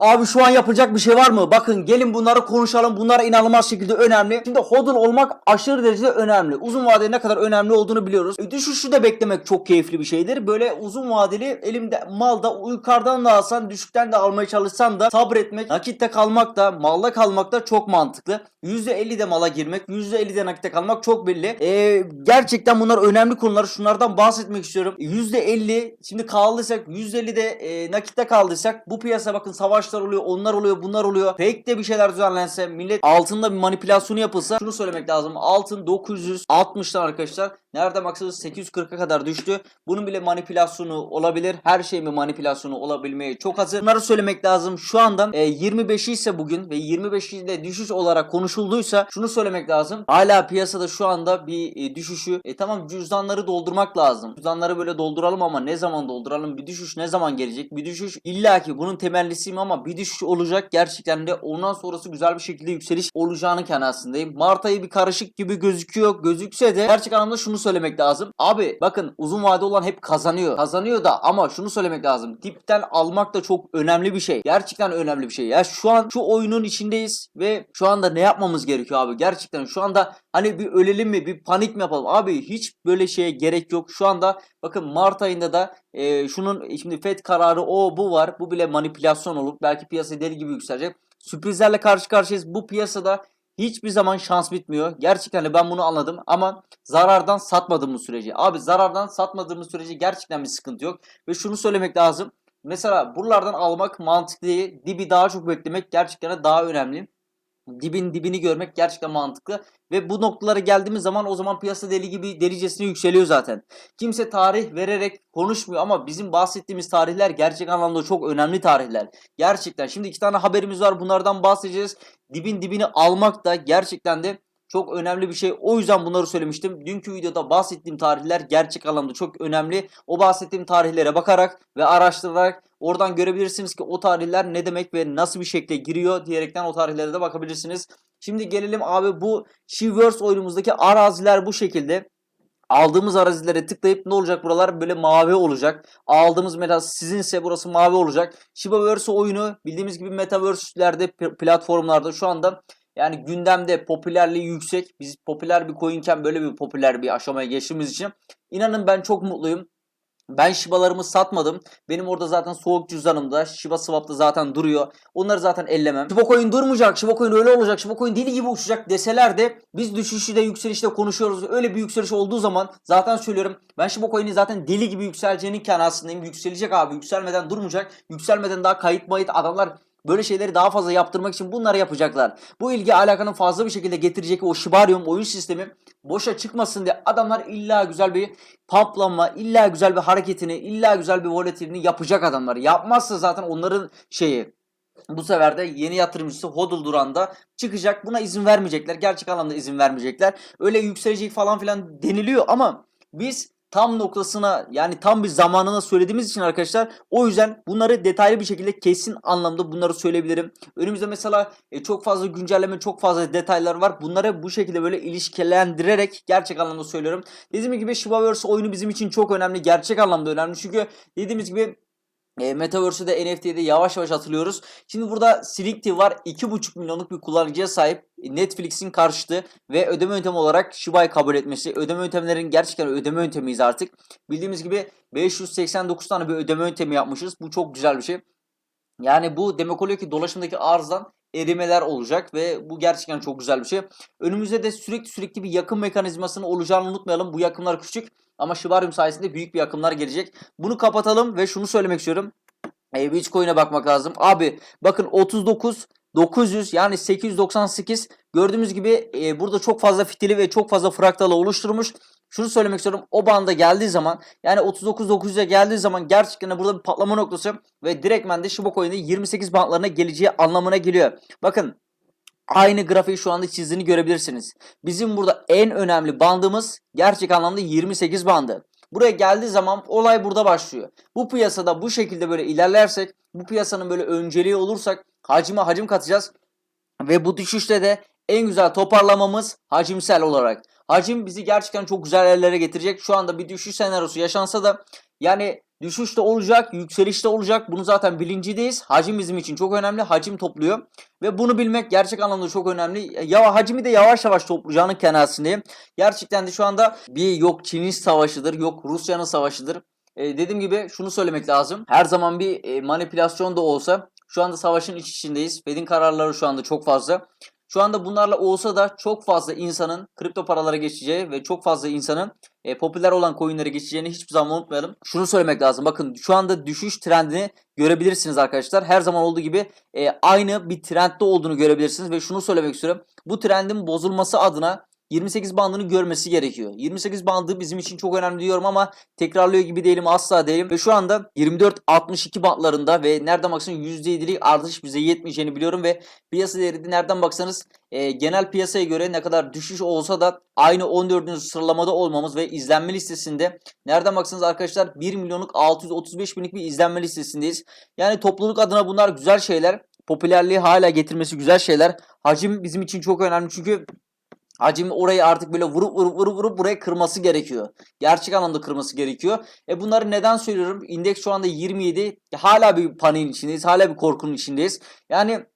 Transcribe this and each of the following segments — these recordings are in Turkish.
Abi şu an yapılacak bir şey var mı? Bakın gelin bunları konuşalım. Bunlar inanılmaz şekilde önemli. Şimdi hodl olmak aşırı derecede önemli. Uzun vadede ne kadar önemli olduğunu biliyoruz. E, düşüşü de beklemek çok keyifli bir şeydir. Böyle uzun vadeli elimde malda yukarıdan da alsan düşükten de almaya çalışsan da sabretmek, nakitte kalmak da malda kalmak da çok mantıklı. %50 de mala girmek, %50 de nakitte kalmak çok belli. E, gerçekten bunlar önemli konular. Şunlardan bahsetmek istiyorum. %50 şimdi kaldıysak %50 de e, nakitte kaldıysak bu piyasa bakın savaşlar oluyor, onlar oluyor, bunlar oluyor. Fake de bir şeyler düzenlense, millet altında bir manipülasyonu yapılsa şunu söylemek lazım. Altın 960'tan arkadaşlar nerede baksanız 840'a kadar düştü. Bunun bile manipülasyonu olabilir. Her şey mi manipülasyonu olabilmeye çok hazır. Bunları söylemek lazım. Şu anda e, 25'i ise bugün ve 25'inde düşüş olarak konuşulduysa şunu söylemek lazım. Hala piyasada şu anda bir e, düşüşü e, tamam cüzdanları doldurmak lazım. Cüzdanları böyle dolduralım ama ne zaman dolduralım? Bir düşüş ne zaman gelecek? Bir düşüş illaki bunun temellisiyim ama bir düşüş olacak. Gerçekten de ondan sonrası güzel bir şekilde yükseliş olacağını kanaatindeyim. Mart ayı bir karışık gibi gözüküyor. Gözükse de gerçek anlamda şunu söylemek lazım. Abi bakın uzun vade olan hep kazanıyor. Kazanıyor da ama şunu söylemek lazım. Dipten almak da çok önemli bir şey. Gerçekten önemli bir şey. Ya şu an şu oyunun içindeyiz ve şu anda ne yapmamız gerekiyor abi? Gerçekten şu anda hani bir ölelim mi? Bir panik mi yapalım? Abi hiç böyle şeye gerek yok. Şu anda bakın Mart ayında da e, şunun şimdi FED kararı o bu var. Bu bile manipülasyon olup belki piyasa deli gibi yükselecek. Sürprizlerle karşı karşıyayız. Bu piyasada hiçbir zaman şans bitmiyor. Gerçekten de ben bunu anladım ama zarardan satmadığımız sürece. Abi zarardan satmadığımız sürece gerçekten bir sıkıntı yok. Ve şunu söylemek lazım. Mesela buralardan almak mantıklı değil. Dibi daha çok beklemek gerçekten daha önemli. Dibin dibini görmek gerçekten mantıklı. Ve bu noktalara geldiğimiz zaman o zaman piyasa deli gibi delicesine yükseliyor zaten. Kimse tarih vererek konuşmuyor ama bizim bahsettiğimiz tarihler gerçek anlamda çok önemli tarihler. Gerçekten şimdi iki tane haberimiz var bunlardan bahsedeceğiz. Dibin dibini almak da gerçekten de çok önemli bir şey. O yüzden bunları söylemiştim. Dünkü videoda bahsettiğim tarihler gerçek anlamda çok önemli. O bahsettiğim tarihlere bakarak ve araştırarak oradan görebilirsiniz ki o tarihler ne demek ve nasıl bir şekilde giriyor diyerekten o tarihlere de bakabilirsiniz. Şimdi gelelim abi bu Shiverse oyunumuzdaki araziler bu şekilde. Aldığımız arazilere tıklayıp ne olacak buralar böyle mavi olacak. Aldığımız mesela sizinse burası mavi olacak. Shibaverse oyunu bildiğimiz gibi Metaverse'lerde platformlarda şu anda yani gündemde popülerliği yüksek. Biz popüler bir coinken böyle bir popüler bir aşamaya geçtiğimiz için inanın ben çok mutluyum. Ben Shiba'larımı satmadım. Benim orada zaten soğuk cüzdanımda. Shiba Swap'ta zaten duruyor. Onları zaten ellemem. Shiba Coin durmayacak. Shiba Coin öyle olacak. Shiba Coin deli gibi uçacak deseler de biz düşüşü de yükselişte konuşuyoruz. Öyle bir yükseliş olduğu zaman zaten söylüyorum. Ben Shiba Coin'in zaten deli gibi yükseleceğinin kanasındayım. Yükselecek abi. Yükselmeden durmayacak. Yükselmeden daha kayıt mayıt adamlar Böyle şeyleri daha fazla yaptırmak için bunları yapacaklar. Bu ilgi alakanın fazla bir şekilde getirecek o Shibarium oyun sistemi boşa çıkmasın diye adamlar illa güzel bir pamplanma, illa güzel bir hareketini, illa güzel bir volatilini yapacak adamlar. Yapmazsa zaten onların şeyi bu sefer de yeni yatırımcısı hodl duranda çıkacak. Buna izin vermeyecekler. Gerçek anlamda izin vermeyecekler. Öyle yükselecek falan filan deniliyor ama biz tam noktasına yani tam bir zamanına söylediğimiz için arkadaşlar o yüzden bunları detaylı bir şekilde kesin anlamda bunları söyleyebilirim. Önümüzde mesela e, çok fazla güncelleme çok fazla detaylar var. Bunları bu şekilde böyle ilişkilendirerek gerçek anlamda söylüyorum. Dediğim gibi Shibaverse oyunu bizim için çok önemli. Gerçek anlamda önemli. Çünkü dediğimiz gibi e, Metaverse'ü de NFT'yi de yavaş yavaş hatırlıyoruz. Şimdi burada Slinkty var. 2,5 milyonluk bir kullanıcıya sahip. Netflix'in karşıtı ve ödeme yöntemi olarak Shiba'yı kabul etmesi. Ödeme yöntemlerin gerçekten ödeme yöntemiyiz artık. Bildiğimiz gibi 589 tane bir ödeme yöntemi yapmışız. Bu çok güzel bir şey. Yani bu demek oluyor ki dolaşımdaki arzdan erimeler olacak ve bu gerçekten çok güzel bir şey. Önümüzde de sürekli sürekli bir yakım mekanizmasının olacağını unutmayalım. Bu yakımlar küçük ama Shibarium sayesinde büyük bir yakımlar gelecek. Bunu kapatalım ve şunu söylemek istiyorum. E, Bitcoin'e bakmak lazım. Abi bakın 39 900 yani 898 gördüğümüz gibi e, burada çok fazla fitili ve çok fazla fraktalı oluşturmuş. Şunu söylemek istiyorum. O banda geldiği zaman yani 39 900'e geldiği zaman gerçekten burada bir patlama noktası ve direktmen de Shiba Coin'de 28 bantlarına geleceği anlamına geliyor. Bakın Aynı grafiği şu anda çizdiğini görebilirsiniz. Bizim burada en önemli bandımız gerçek anlamda 28 bandı. Buraya geldiği zaman olay burada başlıyor. Bu piyasada bu şekilde böyle ilerlersek, bu piyasanın böyle önceliği olursak hacime hacim katacağız. Ve bu düşüşte de en güzel toparlamamız hacimsel olarak. Hacim bizi gerçekten çok güzel yerlere getirecek. Şu anda bir düşüş senaryosu yaşansa da yani düşüş de olacak, yükseliş de olacak. Bunu zaten bilincindeyiz. Hacim bizim için çok önemli. Hacim topluyor. Ve bunu bilmek gerçek anlamda çok önemli. Ya hacmi de yavaş yavaş toplayacağının kanaatindeyim. Gerçekten de şu anda bir yok Çin'in savaşıdır, yok Rusya'nın savaşıdır. Ee, dediğim gibi şunu söylemek lazım. Her zaman bir e, manipülasyon da olsa şu anda savaşın iç içindeyiz. Fed'in kararları şu anda çok fazla. Şu anda bunlarla olsa da çok fazla insanın kripto paralara geçeceği ve çok fazla insanın e, popüler olan coinlere geçeceğini hiçbir zaman unutmayalım. Şunu söylemek lazım. Bakın şu anda düşüş trendini görebilirsiniz arkadaşlar. Her zaman olduğu gibi e, aynı bir trendde olduğunu görebilirsiniz ve şunu söylemek istiyorum. Bu trendin bozulması adına 28 bandını görmesi gerekiyor. 28 bandı bizim için çok önemli diyorum ama tekrarlıyor gibi değilim asla değilim. Ve şu anda 24-62 bandlarında ve nereden baksan %7'lik artış bize yetmeyeceğini biliyorum ve piyasa değeri de nereden baksanız e, genel piyasaya göre ne kadar düşüş olsa da aynı 14. sıralamada olmamız ve izlenme listesinde nereden baksanız arkadaşlar 1 milyonluk 635 binlik bir izlenme listesindeyiz. Yani topluluk adına bunlar güzel şeyler. Popülerliği hala getirmesi güzel şeyler. Hacim bizim için çok önemli çünkü Hacim orayı artık böyle vurup vurup vurup vurup buraya kırması gerekiyor. Gerçek anlamda kırması gerekiyor. E bunları neden söylüyorum? İndeks şu anda 27. Hala bir paniğin içindeyiz. Hala bir korkunun içindeyiz. Yani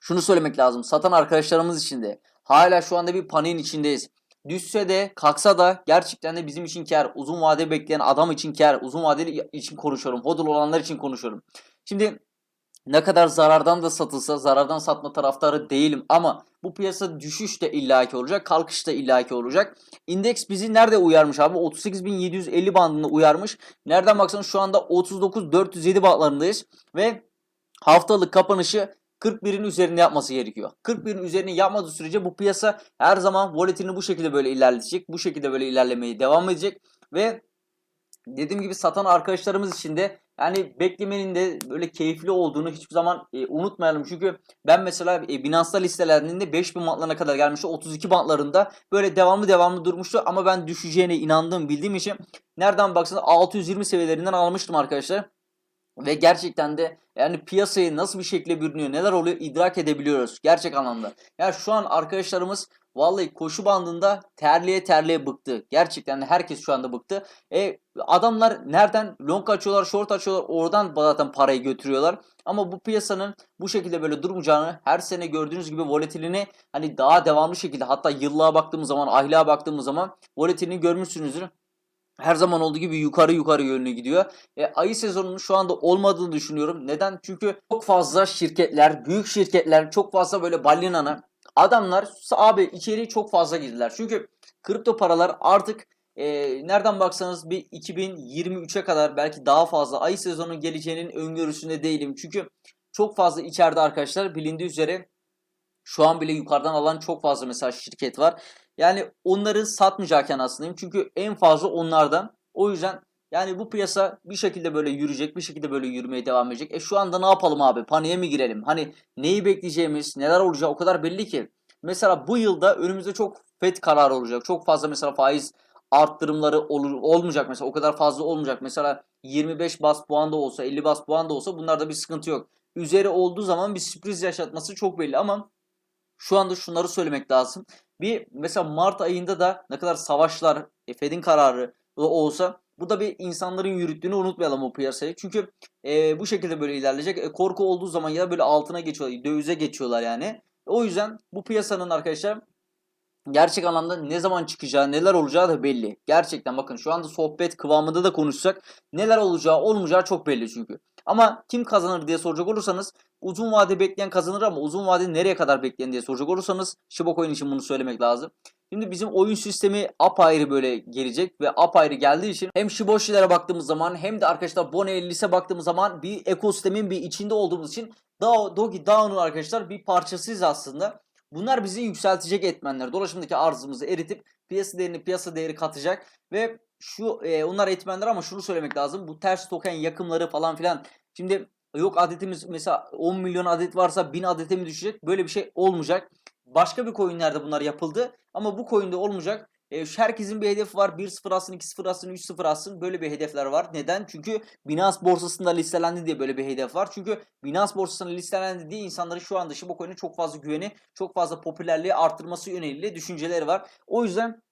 şunu söylemek lazım. Satan arkadaşlarımız için de hala şu anda bir paniğin içindeyiz. Düşse de kalksa da gerçekten de bizim için kar. Uzun vade bekleyen adam için kar. Uzun vadeli için konuşuyorum. Hodl olanlar için konuşuyorum. Şimdi ne kadar zarardan da satılsa zarardan satma taraftarı değilim ama bu piyasa düşüş de illaki olacak, kalkış da illaki olacak. İndeks bizi nerede uyarmış abi? 38.750 bandında uyarmış. Nereden baksanız şu anda 39.407 bandlarındayız ve haftalık kapanışı 41'in üzerinde yapması gerekiyor. 41'in üzerine yapmadığı sürece bu piyasa her zaman volatilini bu şekilde böyle ilerleyecek. Bu şekilde böyle ilerlemeye devam edecek ve dediğim gibi satan arkadaşlarımız için de yani beklemenin de böyle keyifli olduğunu hiçbir zaman e, unutmayalım. Çünkü ben mesela e, Binance'da listelerinde 5000 bantlarına kadar gelmişti. 32 bantlarında böyle devamlı devamlı durmuştu. Ama ben düşeceğine inandığım bildiğim için nereden baksanız 620 seviyelerinden almıştım arkadaşlar. Ve gerçekten de yani piyasayı nasıl bir şekilde bürünüyor, neler oluyor idrak edebiliyoruz gerçek anlamda. Yani şu an arkadaşlarımız vallahi koşu bandında terliye terliye bıktı. Gerçekten herkes şu anda bıktı. E adamlar nereden long açıyorlar, short açıyorlar, oradan zaten parayı götürüyorlar. Ama bu piyasanın bu şekilde böyle durmayacağını her sene gördüğünüz gibi volatilini hani daha devamlı şekilde hatta yıllığa baktığımız zaman, aylığa baktığımız zaman volatilini görmüşsünüzdür her zaman olduğu gibi yukarı yukarı yönlü gidiyor. E, ayı sezonunun şu anda olmadığını düşünüyorum. Neden? Çünkü çok fazla şirketler, büyük şirketler, çok fazla böyle balinana adamlar abi içeri çok fazla girdiler. Çünkü kripto paralar artık e, nereden baksanız bir 2023'e kadar belki daha fazla ayı sezonun geleceğinin öngörüsünde değilim. Çünkü çok fazla içeride arkadaşlar bilindiği üzere şu an bile yukarıdan alan çok fazla mesela şirket var. Yani onları satmayacakken aslındayım. Çünkü en fazla onlardan. O yüzden yani bu piyasa bir şekilde böyle yürüyecek, bir şekilde böyle yürümeye devam edecek. E şu anda ne yapalım abi? Paniğe mi girelim? Hani neyi bekleyeceğimiz, neler olacağı o kadar belli ki. Mesela bu yılda önümüzde çok FED kararı olacak. Çok fazla mesela faiz arttırımları ol, olmayacak mesela o kadar fazla olmayacak. Mesela 25 bas puan da olsa 50 bas puan da olsa bunlarda bir sıkıntı yok. Üzeri olduğu zaman bir sürpriz yaşatması çok belli ama şu anda şunları söylemek lazım. Bir mesela Mart ayında da ne kadar savaşlar, e, Fed'in kararı olsa bu da bir insanların yürüttüğünü unutmayalım o piyasayı. Çünkü e, bu şekilde böyle ilerleyecek. E, korku olduğu zaman ya böyle altına geçiyorlar, dövize geçiyorlar yani. O yüzden bu piyasanın arkadaşlar gerçek anlamda ne zaman çıkacağı, neler olacağı da belli. Gerçekten bakın şu anda sohbet kıvamında da konuşsak neler olacağı, olmayacağı çok belli çünkü. Ama kim kazanır diye soracak olursanız uzun vade bekleyen kazanır ama uzun vade nereye kadar bekleyen diye soracak olursanız Shiba Coin için bunu söylemek lazım. Şimdi bizim oyun sistemi apayrı böyle gelecek ve apayrı geldiği için hem Shiboshi'lere baktığımız zaman hem de arkadaşlar Bone 50'se baktığımız zaman bir ekosistemin bir içinde olduğumuz için Dogi Dao'nun arkadaşlar bir parçasıyız aslında. Bunlar bizi yükseltecek etmenler. Dolaşımdaki arzımızı eritip piyasa değerini piyasa değeri katacak ve şu e, onlar etmenler ama şunu söylemek lazım. Bu ters token yakımları falan filan. Şimdi yok adetimiz mesela 10 milyon adet varsa 1000 adete mi düşecek? Böyle bir şey olmayacak. Başka bir coinlerde bunlar yapıldı ama bu coinde olmayacak. E, herkesin bir hedefi var. 1-0 alsın, 2-0 alsın, 3-0 alsın. Böyle bir hedefler var. Neden? Çünkü Binance borsasında listelendi diye böyle bir hedef var. Çünkü Binance borsasında listelendi diye insanların şu anda Shiba Coin'e çok fazla güveni, çok fazla popülerliği arttırması yöneliyle düşünceleri var. O yüzden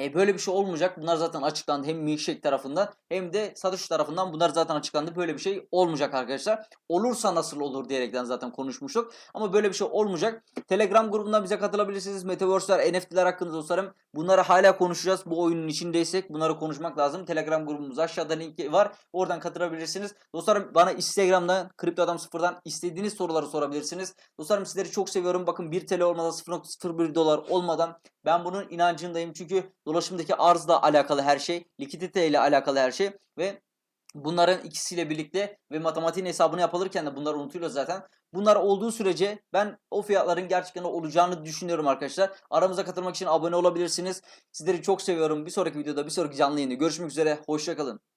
e, böyle bir şey olmayacak. Bunlar zaten açıklandı hem Milkshake tarafından hem de Satoshi tarafından bunlar zaten açıklandı. Böyle bir şey olmayacak arkadaşlar. Olursa nasıl olur diyerekten zaten konuşmuştuk. Ama böyle bir şey olmayacak. Telegram grubundan bize katılabilirsiniz. Metaverse'ler, NFT'ler hakkında dostlarım. Bunları hala konuşacağız. Bu oyunun içindeysek bunları konuşmak lazım. Telegram grubumuz aşağıda linki var. Oradan katılabilirsiniz. Dostlarım bana Instagram'dan Kripto Adam Sıfır'dan istediğiniz soruları sorabilirsiniz. Dostlarım sizleri çok seviyorum. Bakın 1 TL olmadan 0.01 dolar olmadan ben bunun inancındayım. Çünkü dolaşımdaki arzla alakalı her şey, likidite ile alakalı her şey ve bunların ikisiyle birlikte ve matematiğin hesabını yapılırken de bunlar unutuluyor zaten. Bunlar olduğu sürece ben o fiyatların gerçekten olacağını düşünüyorum arkadaşlar. Aramıza katılmak için abone olabilirsiniz. Sizleri çok seviyorum. Bir sonraki videoda, bir sonraki canlı yayında görüşmek üzere. Hoşçakalın.